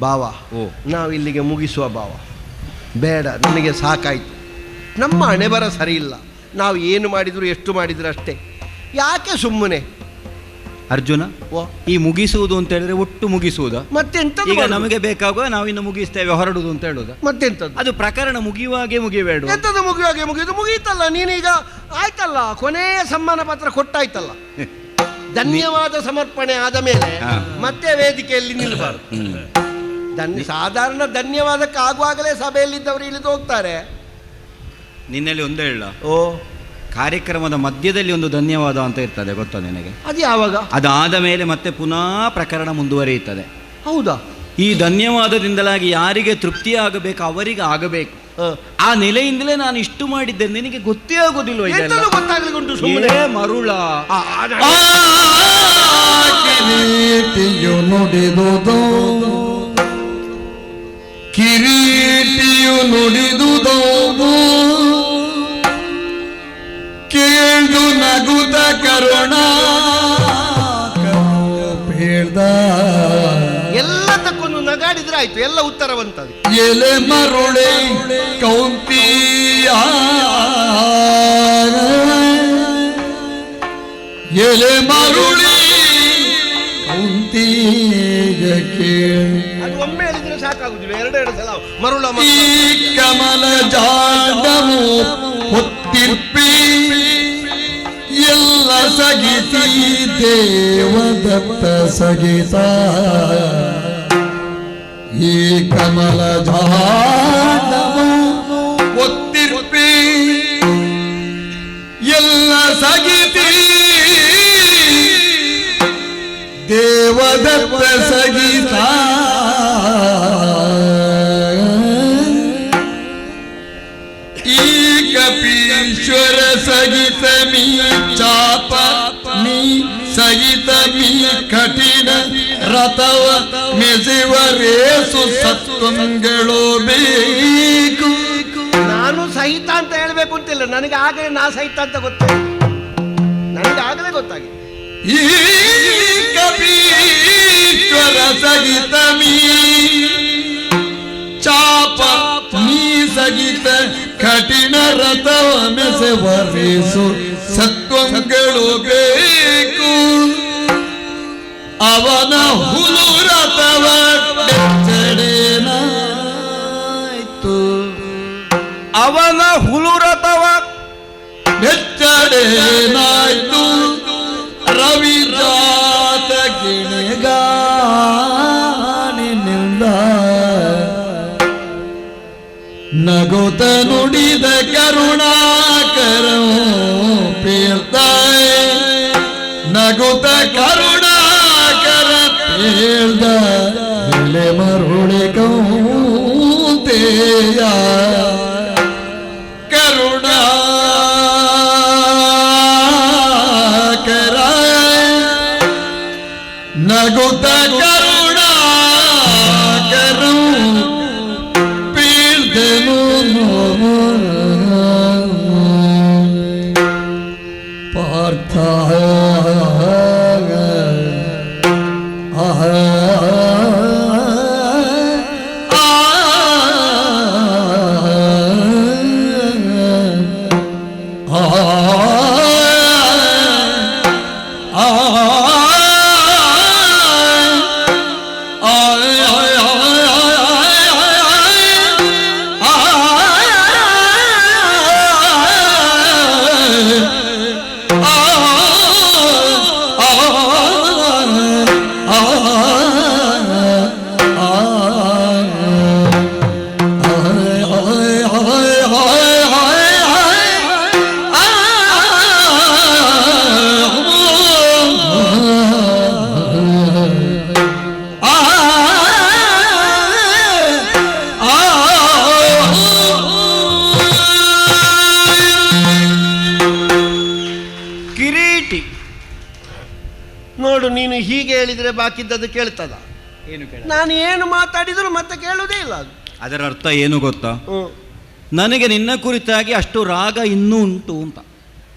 ಭಾವ. ಓ. ನಾವು ಇಲ್ಲಿಗೆ ಮುಗಿಸುವ ಭಾವ. ಬೇಡ ನನಗೆ ಸಾಕಾಯಿತು. ನಮ್ಮ ಹಣೆ ಬರ ಸರಿ ಇಲ್ಲ ನಾವು ಏನು ಮಾಡಿದ್ರು ಎಷ್ಟು ಮಾಡಿದ್ರು ಅಷ್ಟೇ. ಯಾಕೆ ಸುಮ್ಮನೆ? ಅರ್ಜುನ ಓ. ಈ ಮುಗಿಸುವುದು ಅಂತ ಹೇಳಿದ್ರೆ ಒಟ್ಟು ಮುಗಿಸುವುದ? ಮತ್ತೆಂತ ಈಗ ನಮಗೆ ಬೇಕಾಗುವ ನಾವು ಇನ್ನು ಮುಗಿಸ್ತೇವೆ ಹೊರಡುದು ಅಂತ ಹೇಳುದು? ಮತ್ತೆಂತ ಅದು ಪ್ರಕರಣ ಮುಗಿಯುವಾಗೆ ಮುಗಿಬೇಡ ಎಂತದ್ದು ಮುಗಿಯುವಾಗೆ ಮುಗಿದು ಮುಗೀತಲ್ಲ ನೀನೀಗ ಆಯ್ತಲ್ಲ ಕೊನೆಯ ಸಮ್ಮಾನ ಪತ್ರ ಕೊಟ್ಟಾಯ್ತಲ್ಲ. ಧನ್ಯವಾದ ಸಮರ್ಪಣೆ ಆದ ಮೇಲೆ ಮತ್ತೆ ವೇದಿಕೆಯಲ್ಲಿ ನಿಲ್ಲಬಾರದು ಧನ್ಯ ಸಾಧಾರಣ ಧನ್ಯವಾದಕ್ಕೆ ಆಗುವಾಗಲೇ ಸಭೆಯಲ್ಲಿದ್ದವರು ಇಳಿದು ಹೋಗ್ತಾರೆ ನಿನ್ನಲ್ಲಿ ಒಂದೇ ಹೇಳ ಓ ಕಾರ್ಯಕ್ರಮದ ಮಧ್ಯದಲ್ಲಿ ಒಂದು ಧನ್ಯವಾದ ಅಂತ ಇರ್ತದೆ ಗೊತ್ತಾ ನಿನಗೆ ಅದು ಯಾವಾಗ ಅದಾದ ಮೇಲೆ ಮತ್ತೆ ಪುನಃ ಪ್ರಕರಣ ಮುಂದುವರಿಯುತ್ತದೆ ಹೌದಾ ಈ ಧನ್ಯವಾದದಿಂದಲಾಗಿ ಯಾರಿಗೆ ತೃಪ್ತಿ ಆಗಬೇಕು ಅವರಿಗೆ ಆಗಬೇಕು. ಆ ನೆಲೆಯಿಂದಲೇ ನಾನು ಇಷ್ಟು ಮಾಡಿದ್ದೆ ನಿನಗೆ ಗೊತ್ತೇ ಆಗೋದಿಲ್ವ ಇದೆಲ್ಲ ಎಂತದು ಗೊತ್ತಾಗ್ಲಿಕ್ಕೆ ಸುಮ್ಮನೆ ಮರುಳ ನುಡಿದುದು ಹೇಳ್ದ ಎಲ್ಲ ತಕ್ಕೊಂಡು ನಗಾಡಿದ್ರೆ ಆಯ್ತು ಎಲ್ಲ ಉತ್ತರವಂತ ಎಲೆ ಮರುಳೆ ಕೌಂತಿಯ. ಎಲೆ ಮರುಳಿ ಕೌಂತಿಯ ಕೇಳಿ. ಅದು ಒಮ್ಮೆ ಹೇಳಿದ್ರೆ ಸಾಕಾಗುದಿಲ್ಲ ಎರಡೆರಡು ಸಲ ಮರುಳ ಈ. ಕಮಲ ಜಾಡವು ಹೊತ್ತಿಪ್ಪಿ ಎಲ್ಲ ಸಗಿತಿ ದೇವದತ್ತ ಸಗಿತ. ಈ ಕಮಲ ಒತ್ತಿರ್ಪಿ. ಎಲ್ಲ ಸಗಿತಿ. ದೇವದತ್ತ ರಥವ ಮೆಸೆವ ರೇಸು ಸತ್ವಂಗಳು ಬೇಕು ನಾನು ಸಹಿತ ಅಂತ ಹೇಳ್ಬೇಕು ಅಂತಿಲ್ಲ. ನನಗೆ ಆಗಲೇ ನಾ ಸಹಿತ ಅಂತ ಗೊತ್ತ. ನನಗೆ ಆಗಲೇ ಗೊತ್ತಾಗಿದೆ. ಈ ಕಪೀಶ್ವರ ಸಗಿತ ಮೀ. ಚಾಪ ನೀ ಸಗಿತ ಕಠಿಣ ರಥವ ಮೆಸೆವರಿಸು ಸತ್ವಂಗಳು ಬೇಕು ಅವನ ಹುಲುರತವ ಬೆಚ್ಚಡೇನಾಯ್ತು ಅವನ ಹುಲುರತವ ಬೆಚ್ಚಡೇನಾಯ್ತು ರವಿ ಜಾತ ಗಿಣಗಾನಿನಿಂದ ನಗುತ ನುಡಿದ ಕರುಣಾಕರ ಪೀರ್ತಾಯ ನಗುತ ಕರುಣಾಕರ ahar ahar ನೋಡು ನೀನು ಹೀಗೆ ಹೇಳಿದರೆ ಬಾಕಿದ್ದದ್ದು ಕೇಳ್ತದ? ಏನು ನಾನು ಏನು ಮಾತಾಡಿದರೂ ಮತ್ತೆ ಕೇಳುವುದೇ ಇಲ್ಲ ಅದು. ಅದರ ಅರ್ಥ ಏನು ಗೊತ್ತಾ? ನನಗೆ ನಿನ್ನ ಕುರಿತಾಗಿ ಅಷ್ಟು ರಾಗ ಇನ್ನೂ ಉಂಟು ಅಂತ.